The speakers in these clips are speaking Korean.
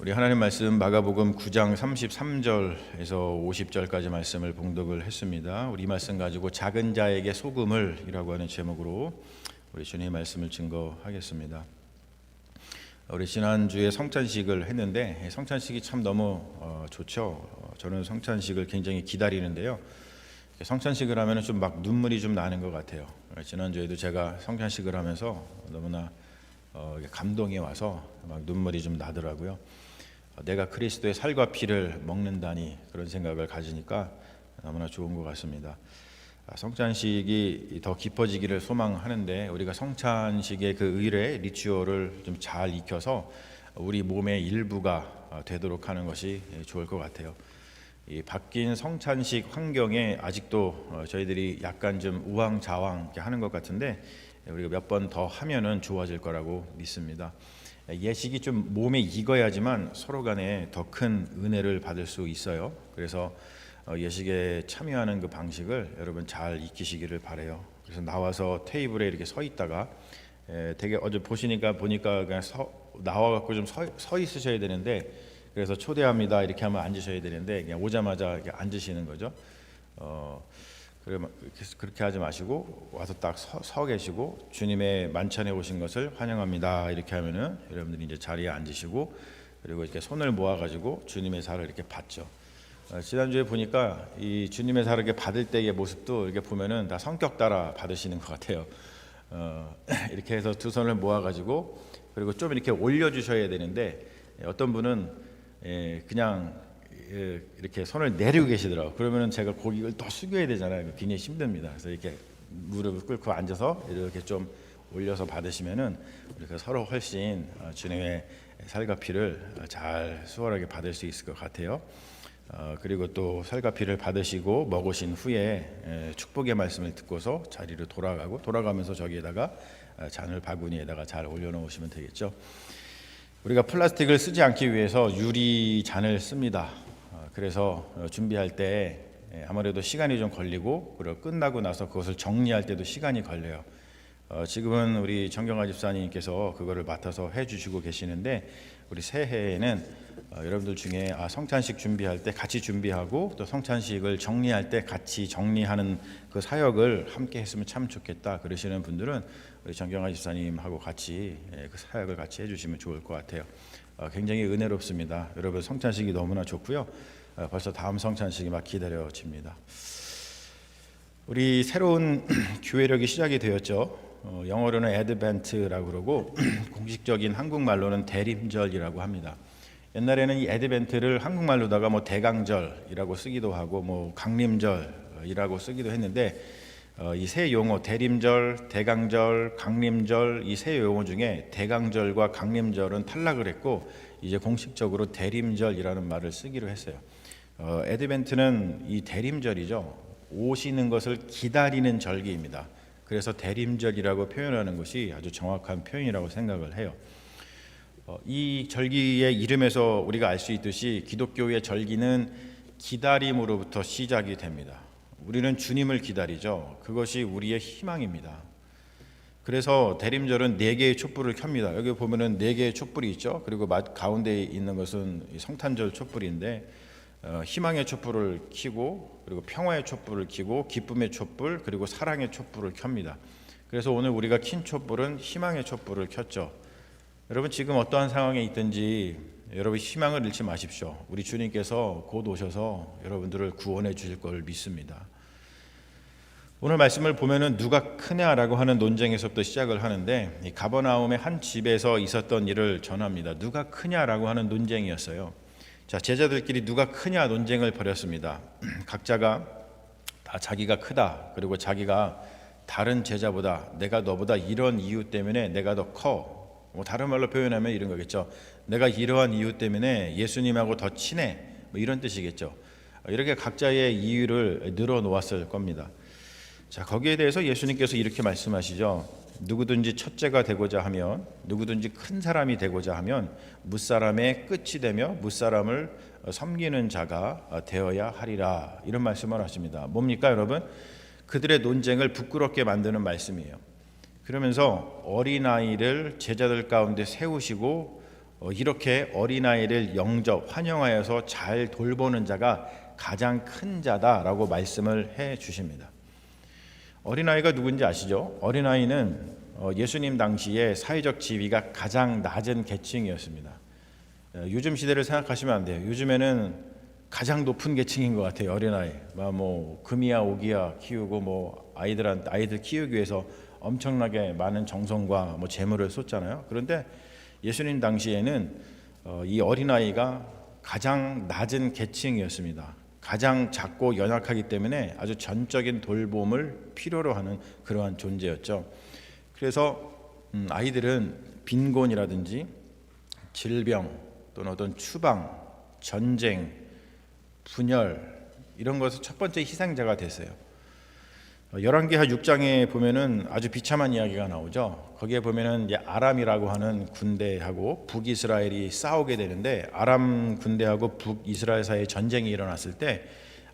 우리 하나님 말씀 마가복음 9장 33절에서 50절까지 말씀을 봉독을 했습니다. 우리 이 말씀 가지고 작은 자에게 소금을이라고 하는 제목으로 우리 주님의 말씀을 증거하겠습니다. 우리 지난주에 성찬식을 했는데 성찬식이 참 너무 어, 좋죠. 어, 저는 성찬식을 굉장히 기다리는데요. 성찬식을 하면 좀 막 눈물이 좀 나는 것 같아요. 지난주에도 제가 성찬식을 하면서 너무나 어, 감동이 와서 막 눈물이 좀 나더라고요. 어, 내가 그리스도의 살과 피를 먹는다니 그런 생각을 가지니까 너무나 좋은 것 같습니다. 아, 성찬식이 더 깊어지기를 소망하는데 우리가 성찬식의 그 의례 리추얼을 좀 잘 익혀서 우리 몸의 일부가 어, 되도록 하는 것이 좋을 것 같아요. 이 바뀐 성찬식 환경에 아직도 어, 저희들이 약간 좀 우왕좌왕 하는 것 같은데 우리가 몇 번 더 하면은 좋아질 거라고 믿습니다. 예식이 좀 몸에 익어야지만 서로 간에 더 큰 은혜를 받을 수 있어요. 그래서 어, 예식에 참여하는 그 방식을 여러분 잘 익히시기를 바래요. 그래서 나와서 테이블에 이렇게 서 있다가 되게 어제 보시니까 보니까 그냥 서, 나와 갖고 좀서 있으셔야 되는데 그래서 초대합니다 이렇게 하면 앉으셔야 되는데 그냥 오자마자 이렇게 앉으시는 거죠. 어, 그렇게 하지 마시고 와서 딱 서 계시고 주님의 만찬에 오신 것을 환영합니다 이렇게 하면은 여러분들이 이제 자리에 앉으시고 그리고 이렇게 손을 모아 가지고 주님의 살을 이렇게 받죠. 어, 지난주에 보니까 이 주님의 살을 이렇게 받을 때의 모습도 이렇게 보면은 다 성격 따라 받으시는 것 같아요. 어, 이렇게 해서 두 손을 모아 가지고 그리고 좀 이렇게 올려 주셔야 되는데 어떤 분은 예, 그냥 예, 이렇게 손을 내리고 계시더라고. 그러면은 제가 고기를 더 숙여야 되잖아요. 굉장히 힘듭니다. 그래서 이렇게 무릎을 꿇고 앉아서 이렇게 좀 올려서 받으시면은 우리가 서로 훨씬 어, 주님의 살과 피를 잘 수월하게 받을 수 있을 것 같아요. 어, 그리고 또 살과 피를 받으시고 먹으신 후에 예, 축복의 말씀을 듣고서 자리로 돌아가고 돌아가면서 저기에다가 어, 잔을 바구니에다가 잘 올려놓으시면 되겠죠. 우리가 플라스틱을 쓰지 않기 위해서 유리 잔을 씁니다. 어, 그래서 어, 준비할 때 예, 아무래도 시간이 좀 걸리고 그리고 끝나고 나서 그것을 정리할 때도 시간이 걸려요. 어, 지금은 우리 정경아 집사님께서 그거를 맡아서 해주시고 계시는데 우리 새해에는 여러분들 중에 아, 성찬식 준비할 때 같이 준비하고 또 성찬식을 정리할 때 같이 정리하는 그 사역을 함께 했으면 참 좋겠다 그러시는 분들은 우리 정경아 집사님하고 같이 예, 그 사역을 같이 해주시면 좋을 것 같아요. 어, 굉장히 은혜롭습니다. 여러분 성찬식이 너무나 좋고요. 어, 벌써 다음 성찬식이 막 기다려집니다. 우리 새로운 교회력이 시작이 되었죠. 어, 영어로는 에드벤트라고 그러고 공식적인 한국말로는 대림절이라고 합니다. 옛날에는 이 에드벤트를 한국말로다가 뭐 대강절이라고 쓰기도 하고 뭐 강림절이라고 쓰기도 했는데 어, 이세 용어 대림절, 대강절, 강림절 이 세 용어 중에 대강절과 강림절은 탈락을 했고 이제 공식적으로 대림절이라는 말을 쓰기로 했어요. 어, 에드벤트는 이 대림절이죠. 오시는 것을 기다리는 절기입니다. 그래서 대림절이라고 표현하는 것이 아주 정확한 표현이라고 생각을 해요. 어, 이 절기의 이름에서 우리가 알 수 있듯이 기독교의 절기는 기다림으로부터 시작이 됩니다. 우리는 주님을 기다리죠. 그것이 우리의 희망입니다. 그래서 대림절은 네 개의 촛불을 켭니다. 여기 보면은 네 개의 촛불이 있죠. 그리고 가운데 있는 것은 성탄절 촛불인데 어, 희망의 촛불을 켜고 그리고 평화의 촛불을 켜고 기쁨의 촛불 그리고 사랑의 촛불을 켭니다. 그래서 오늘 우리가 킨 촛불은 희망의 촛불을 켰죠. 여러분 지금 어떠한 상황에 있든지 여러분 희망을 잃지 마십시오. 우리 주님께서 곧 오셔서 여러분들을 구원해 주실 걸 믿습니다. 오늘 말씀을 보면은 누가 크냐라고 하는 논쟁에서부터 시작을 하는데 이 가버나움의 한 집에서 있었던 일을 전합니다. 누가 크냐라고 하는 논쟁이었어요. 자 제자들끼리 누가 크냐 논쟁을 벌였습니다. 각자가 다 자기가 크다 그리고 자기가 다른 제자보다 내가 너보다 이런 이유 때문에 내가 더 커. 뭐 다른 말로 표현하면 이런 거겠죠. 내가 이러한 이유 때문에 예수님하고 더 친해. 뭐 이런 뜻이겠죠. 이렇게 각자의 이유를 늘어 놓았을 겁니다. 자, 거기에 대해서 예수님께서 이렇게 말씀하시죠. 누구든지 첫째가 되고자 하면 누구든지 큰 사람이 되고자 하면 무사람의 끝이 되며 무사람을 섬기는 자가 되어야 하리라. 이런 말씀을 하십니다. 뭡니까, 여러분? 그들의 논쟁을 부끄럽게 만드는 말씀이에요. 그러면서 어린아이를 제자들 가운데 세우시고 어, 이렇게 어린아이를 영접 환영하여서 잘 돌보는 자가 가장 큰 자다라고 말씀을 해 주십니다. 어린아이가 누군지 아시죠? 어린아이는 어, 예수님 당시에 사회적 지위가 가장 낮은 계층이었습니다. 어, 요즘 시대를 생각하시면 안 돼요. 요즘에는 가장 높은 계층인 것 같아요. 어린아이. 막뭐 금이야 오기야 키우고 뭐 아이들한 아이들 키우기 위해서 엄청나게 많은 정성과 뭐 재물을 쏟잖아요. 그런데 예수님 당시에는 어, 이 어린아이가 가장 낮은 계층이었습니다. 가장 작고 연약하기 때문에 아주 전적인 돌봄을 필요로 하는 그러한 존재였죠. 그래서 음, 아이들은 빈곤이라든지 질병 또는 어떤 추방, 전쟁, 분열 이런 것은 첫 번째 희생자가 됐어요. 어, 열왕기하 6장에 보면은 아주 비참한 이야기가 나오죠. 거기에 보면은 아람이라고 하는 군대하고 북이스라엘이 싸우게 되는데 아람 군대하고 북이스라엘 사이에 전쟁이 일어났을 때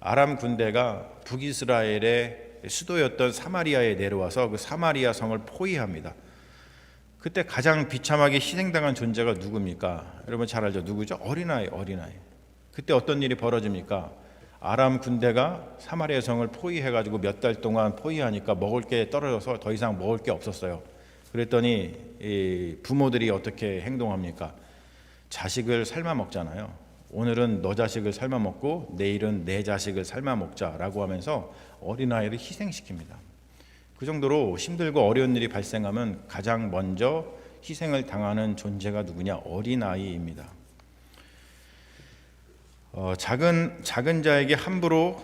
아람 군대가 북이스라엘의 수도였던 사마리아에 내려와서 그 사마리아 성을 포위합니다. 그때 가장 비참하게 희생당한 존재가 누굽니까? 여러분 잘 알죠. 누구죠? 어린아이, 어린아이. 그때 어떤 일이 벌어집니까? 아람 군대가 사마리아 성을 포위해 가지고 몇 달 동안 포위하니까 먹을 게 떨어져서 더 이상 먹을 게 없었어요. 그랬더니 이 부모들이 어떻게 행동합니까? 자식을 삶아 먹잖아요. 오늘은 너 자식을 삶아 먹고 내일은 내 자식을 삶아 먹자라고 하면서 어린아이를 희생시킵니다. 그 정도로 힘들고 어려운 일이 발생하면 가장 먼저 희생을 당하는 존재가 누구냐? 어린아이입니다. 어, 작은 작은 자에게 함부로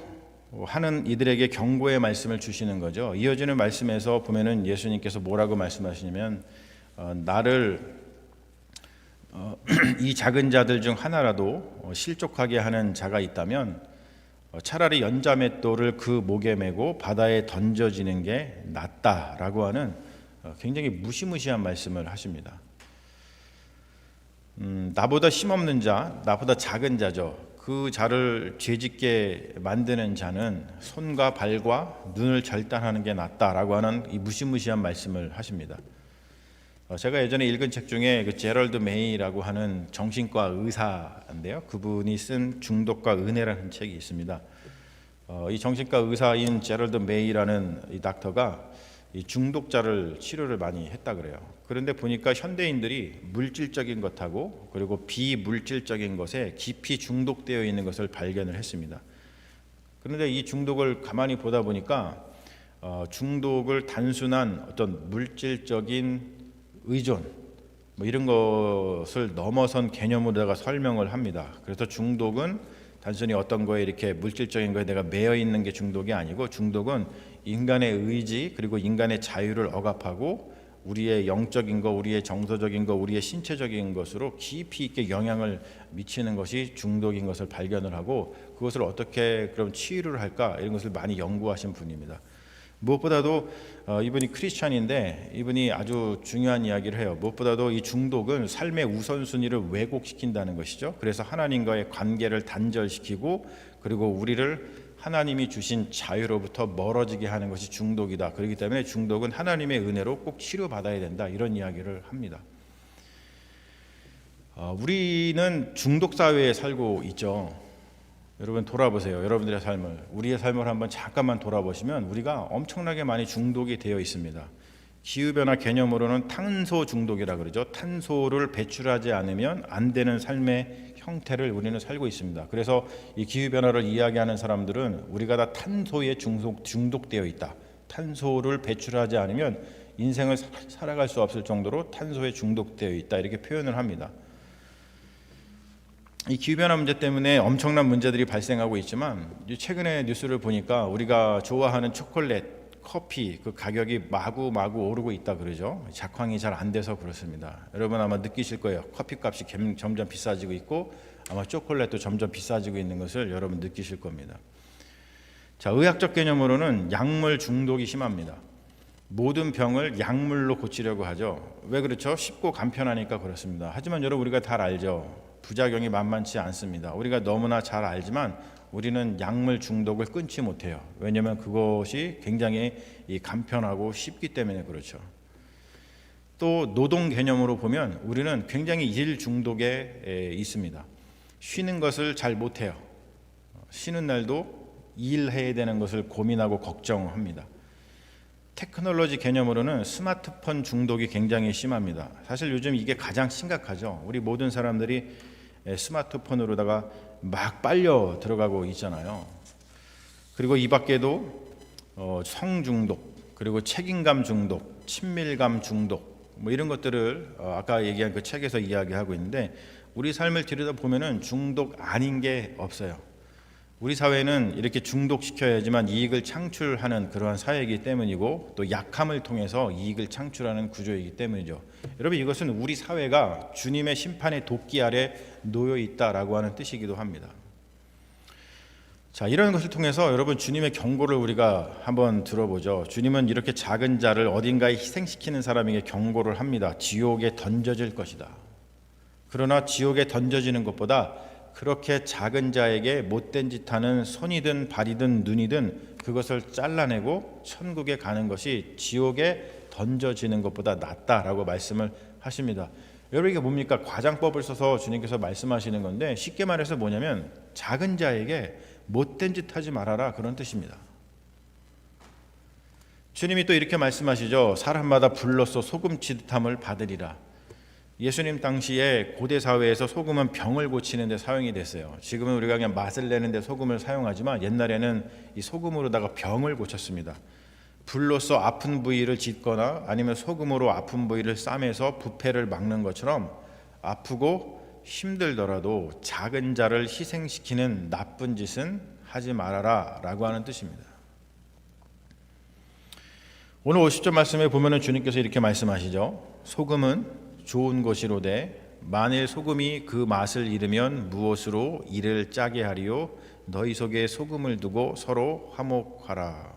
하는 이들에게 경고의 말씀을 주시는 거죠. 이어지는 말씀에서 보면은 예수님께서 뭐라고 말씀하시냐면 어, 나를 어, 이 작은 자들 중 하나라도 어, 실족하게 하는 자가 있다면 어, 차라리 연자맷돌을 그 목에 메고 바다에 던져지는 게 낫다라고 하는 어, 굉장히 무시무시한 말씀을 하십니다. 음, 나보다 힘없는 자, 나보다 작은 자죠. 그 자를 죄짓게 만드는 자는 손과 발과 눈을 절단하는 게 낫다라고 하는 이 무시무시한 말씀을 하십니다. 어, 제가 예전에 읽은 책 중에 그 제럴드 메이라고 하는 정신과 의사인데요. 그분이 쓴 중독과 은혜라는 책이 있습니다. 어, 이 정신과 의사인 제럴드 메이라는 이 닥터가 이 중독자를 치료를 많이 했다 그래요. 그런데 보니까 현대인들이 물질적인 것하고 그리고 비물질적인 것에 깊이 중독되어 있는 것을 발견을 했습니다. 그런데 이 중독을 가만히 보다 보니까 어, 중독을 단순한 어떤 물질적인 의존 뭐 이런 것을 넘어선 개념으로다가 설명을 합니다. 그래서 중독은 단순히 어떤 거에 이렇게 물질적인 거에 내가 매여 있는 게 중독이 아니고 중독은 인간의 의지 그리고 인간의 자유를 억압하고 우리의 영적인 것, 우리의 정서적인 것, 우리의 신체적인 것으로 깊이 있게 영향을 미치는 것이 중독인 것을 발견을 하고 그것을 어떻게 그럼 치유를 할까 이런 것을 많이 연구하신 분입니다. 무엇보다도 어, 이분이 크리스천인데 이분이 아주 중요한 이야기를 해요. 무엇보다도 이 중독은 삶의 우선순위를 왜곡시킨다는 것이죠. 그래서 하나님과의 관계를 단절시키고 그리고 우리를 하나님이 주신 자유로부터 멀어지게 하는 것이 중독이다. 그렇기 때문에 중독은 하나님의 은혜로 꼭 치료받아야 된다. 이런 이야기를 합니다. 어, 우리는 중독 사회에 살고 있죠. 여러분 돌아보세요. 여러분들의 삶을 우리의 삶을 한번 잠깐만 돌아보시면 우리가 엄청나게 많이 중독이 되어 있습니다. 기후 변화 개념으로는 탄소 중독이라 그러죠. 탄소를 배출하지 않으면 안 되는 삶의 형태를 우리는 살고 있습니다. 그래서 이 기후 변화를 이야기하는 사람들은 우리가 다 탄소에 중독 중독되어 있다. 탄소를 배출하지 않으면 인생을 살아갈 수 없을 정도로 탄소에 중독되어 있다. 이렇게 표현을 합니다. 이 기후변화 문제 때문에 엄청난 문제들이 발생하고 있지만 최근에 뉴스를 보니까 우리가 좋아하는 초콜릿, 커피 그 가격이 마구 마구 오르고 있다 그러죠. 작황이 잘 안 돼서 그렇습니다. 여러분 아마 느끼실 거예요. 커피 값이 점점 비싸지고 있고 아마 초콜릿도 점점 비싸지고 있는 것을 여러분 느끼실 겁니다. 자, 의학적 개념으로는 약물 중독이 심합니다. 모든 병을 약물로 고치려고 하죠. 왜 그렇죠? 쉽고 간편하니까 그렇습니다. 하지만 여러분 우리가 다 알죠. 부작용이 만만치 않습니다. 우리가 너무나 잘 알지만 우리는 약물 중독을 끊지 못해요. 왜냐하면 그것이 굉장히 간편하고 쉽기 때문에 그렇죠. 또 노동 개념으로 보면 우리는 굉장히 일 중독에 에, 있습니다. 쉬는 것을 잘 못해요. 쉬는 날도 일해야 되는 것을 고민하고 걱정합니다. 테크놀로지 개념으로는 스마트폰 중독이 굉장히 심합니다. 사실 요즘 이게 가장 심각하죠. 우리 모든 사람들이 에, 스마트폰으로다가 막 빨려 들어가고 있잖아요. 그리고 이 밖에도 어, 성중독, 그리고 책임감 중독, 친밀감 중독, 뭐 이런 것들을 어, 아까 얘기한 그 책에서 이야기하고 있는데 우리 삶을 들여다 보면은 중독 아닌 게 없어요. 우리 사회는 이렇게 중독시켜야지만 이익을 창출하는 그러한 사회이기 때문이고 또 약함을 통해서 이익을 창출하는 구조이기 때문이죠. 여러분 이것은 우리 사회가 주님의 심판의 도끼 아래 놓여 있다라고 하는 뜻이기도 합니다. 자, 이런 것을 통해서 여러분 주님의 경고를 우리가 한번 들어보죠. 주님은 이렇게 작은 자를 어딘가에 희생시키는 사람에게 경고를 합니다. 지옥에 던져질 것이다. 그러나 지옥에 던져지는 것보다 그렇게 작은 자에게 못된 짓 하는 손이든 발이든 눈이든 그것을 잘라내고 천국에 가는 것이 지옥에 던져지는 것보다 낫다라고 말씀을 하십니다. 여러분 이게 뭡니까? 과장법을 써서 주님께서 말씀하시는 건데 쉽게 말해서 뭐냐면 작은 자에게 못된 짓 하지 말아라 그런 뜻입니다. 주님이 또 이렇게 말씀하시죠. 사람마다 불로써 소금 치듯함을 받으리라. 예수님 당시에 고대 사회에서 소금은 병을 고치는 데 사용이 됐어요. 지금은 우리가 그냥 맛을 내는 데 소금을 사용하지만 옛날에는 이 소금으로다가 병을 고쳤습니다. 불로써 아픈 부위를 짓거나 아니면 소금으로 아픈 부위를 싸매서 부패를 막는 것처럼 아프고 힘들더라도 작은 자를 희생시키는 나쁜 짓은 하지 말아라라고 하는 뜻입니다. 오늘 50절 말씀에 보면은 주님께서 이렇게 말씀하시죠. 소금은 좋은 것이로되 만일 소금이 그 맛을 잃으면 무엇으로 이를 짜게 하리요 너희 속에 소금을 두고 서로 화목하라.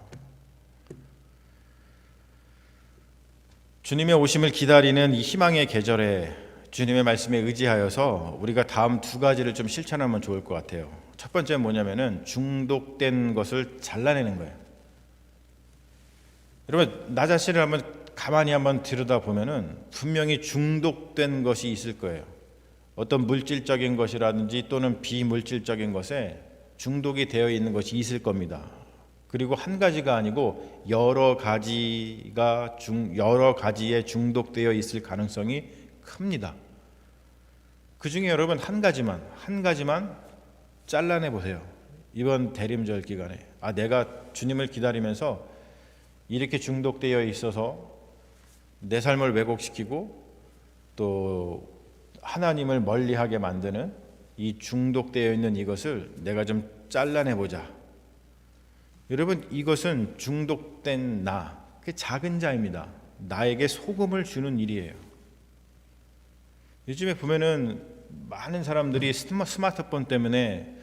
주님의 오심을 기다리는 이 희망의 계절에 주님의 말씀에 의지하여서 우리가 다음 두 가지를 좀 실천하면 좋을 것 같아요. 첫 번째는 뭐냐면은 중독된 것을 잘라내는 거예요. 여러분 나 자신을 한번 가만히 한번 들여다 보면은 분명히 중독된 것이 있을 거예요. 어떤 물질적인 것이라든지 또는 비물질적인 것에 중독이 되어 있는 것이 있을 겁니다. 그리고 한 가지가 아니고 여러 가지가 중 여러 가지에 중독되어 있을 가능성이 큽니다. 그 중에 여러분 한 가지만 한 가지만 잘라내 보세요. 이번 대림절 기간에 아 내가 주님을 기다리면서 이렇게 중독되어 있어서 내 삶을 왜곡시키고 또 하나님을 멀리하게 만드는 이 중독되어 있는 이것을 내가 좀 잘라내 보자. 여러분 이것은 중독된 나, 그 작은 자입니다. 나에게 소금을 주는 일이에요. 요즘에 보면은 많은 사람들이 스마트폰 때문에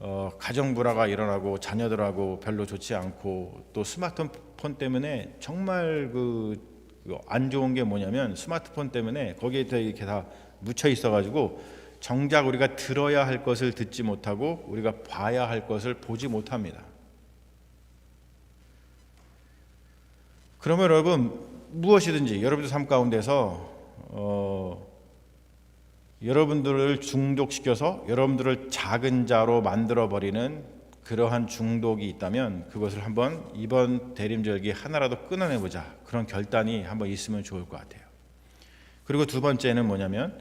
어, 가정 불화가 일어나고 자녀들하고 별로 좋지 않고 또 스마트폰 때문에 정말 그 안 좋은 게 뭐냐면 스마트폰 때문에 거기에 이렇게 다 묻혀 있어가지고 정작 우리가 들어야 할 것을 듣지 못하고 우리가 봐야 할 것을 보지 못합니다. 그러면 여러분 무엇이든지 여러분들 삶 가운데서 어, 여러분들을 중독시켜서 여러분들을 작은 자로 만들어 버리는 그러한 중독이 있다면 그것을 한번 이번 대림절기 하나라도 끊어내 보자 그런 결단이 한번 있으면 좋을 것 같아요. 그리고 두 번째는 뭐냐면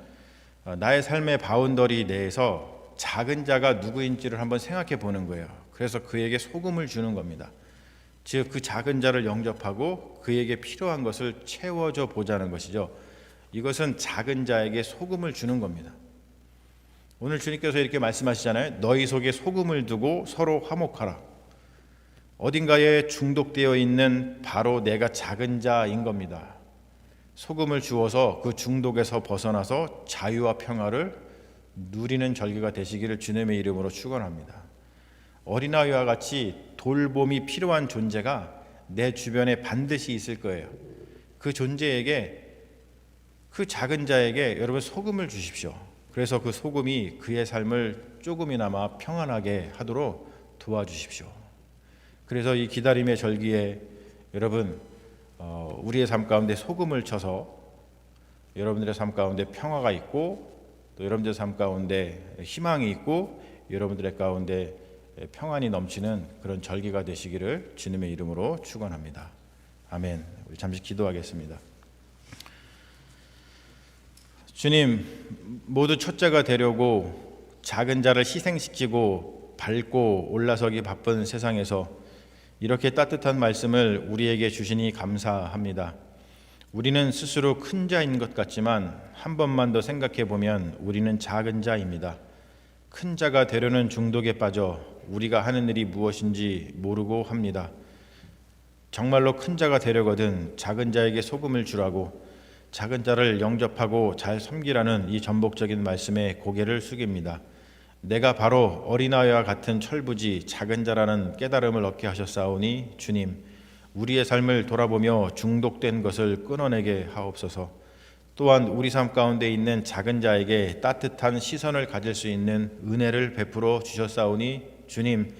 어, 나의 삶의 바운더리 내에서 작은 자가 누구인지를 한번 생각해 보는 거예요. 그래서 그에게 소금을 주는 겁니다. 즉 그 작은 자를 영접하고 그에게 필요한 것을 채워줘 보자는 것이죠. 이것은 작은 자에게 소금을 주는 겁니다. 오늘 주님께서 이렇게 말씀하시잖아요. 너희 속에 소금을 두고 서로 화목하라. 어딘가에 중독되어 있는 바로 내가 작은 자인 겁니다. 소금을 주어서 그 중독에서 벗어나서 자유와 평화를 누리는 절기가 되시기를 주님의 이름으로 축원합니다. 어린아이와 같이 돌봄이 필요한 존재가 내 주변에 반드시 있을 거예요. 그 존재에게 그 작은 자에게 여러분 소금을 주십시오. 그래서 그 소금이 그의 삶을 조금이나마 평안하게 하도록 도와주십시오. 그래서 이 기다림의 절기에 여러분 어, 우리의 삶 가운데 소금을 쳐서 여러분들의 삶 가운데 평화가 있고 또 여러분들의 삶 가운데 희망이 있고 여러분들의 가운데 평안이 넘치는 그런 절기가 되시기를 주님의 이름으로 축원합니다. 아멘. 우리 잠시 기도하겠습니다. 주님, 모두 첫째가 되려고 작은 자를 희생시키고 밟고 올라서기 바쁜 세상에서 이렇게 따뜻한 말씀을 우리에게 주시니 감사합니다. 우리는 스스로 큰 자인 것 같지만 한 번만 더 생각해 보면 우리는 작은 자입니다. 큰 자가 되려는 중독에 빠져 우리가 하는 일이 무엇인지 모르고 합니다. 정말로 큰 자가 되려거든 작은 자에게 소금을 주라고 작은 자를 영접하고 잘 섬기라는 이 전복적인 말씀에 고개를 숙입니다. 내가 바로 어린아이와 같은 철부지 작은 자라는 깨달음을 얻게 하셨사오니 주님 우리의 삶을 돌아보며 중독된 것을 끊어내게 하옵소서. 또한 우리 삶 가운데 있는 작은 자에게 따뜻한 시선을 가질 수 있는 은혜를 베풀어 주셨사오니 주님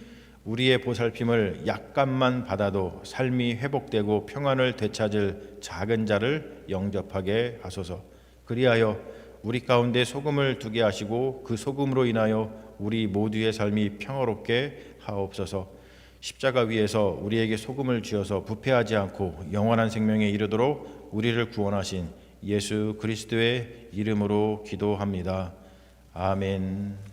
우리의 보살핌을 약간만 받아도 삶이 회복되고 평안을 되찾을 작은 자를 영접하게 하소서. 그리하여 우리 가운데 소금을 두게 하시고 그 소금으로 인하여 우리 모두의 삶이 평화롭게 하옵소서. 십자가 위에서 우리에게 소금을 쥐어서 부패하지 않고 영원한 생명에 이르도록 우리를 구원하신 예수 그리스도의 이름으로 기도합니다. 아멘.